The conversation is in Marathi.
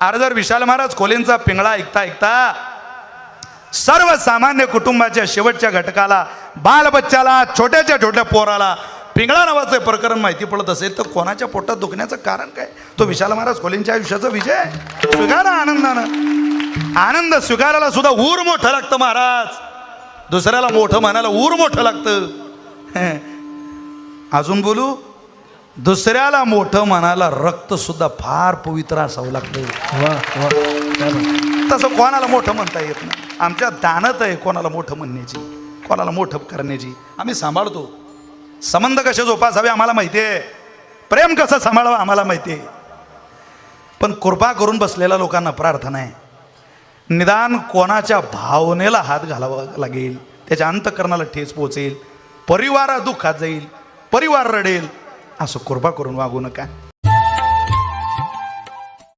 अरे जर विशाल महाराज खोलेंचा पिंगळा ऐकता ऐकता सर्वसामान्य कुटुंबाच्या शेवटच्या घटकाला बालबच्च्याला छोट्याच्या छोट्या पोराला पिंगळा नावाचं प्रकरण माहिती पडत असेल तर कोणाच्या पोटात दुखण्याचं कारण काय? तो विशाल महाराज खोलेंच्या आयुष्याचा विजय. स्वीकारा आनंदानं. आनंद स्वीकारायला सुद्धा ऊर मोठं लागतं महाराज. दुसऱ्याला मोठं म्हणायला ऊर मोठं लागतं. अजून बोलू? दुसऱ्याला मोठं म्हणायला रक्त सुद्धा फार पवित्र असावं लागतं. तसं कोणाला मोठं म्हणता येत नाही. आमच्या दानत आहे कोणाला मोठं म्हणण्याची कोणाला मोठं करण्याची. आम्ही सांभाळतो. संबंध कसे जोपासावे आम्हाला माहिती आहे. प्रेम कसं सांभाळावं आम्हाला माहिती आहे. पण कृपा करून बसलेल्या लोकांना प्रार्थना आहे. निदान कोणाच्या भावनेला हात घालावा लागेल त्याच्या अंतकरणाला ठेच पोचेल परिवारा दुःखात जाईल परिवार रडेल असं कृपा करून वागू नका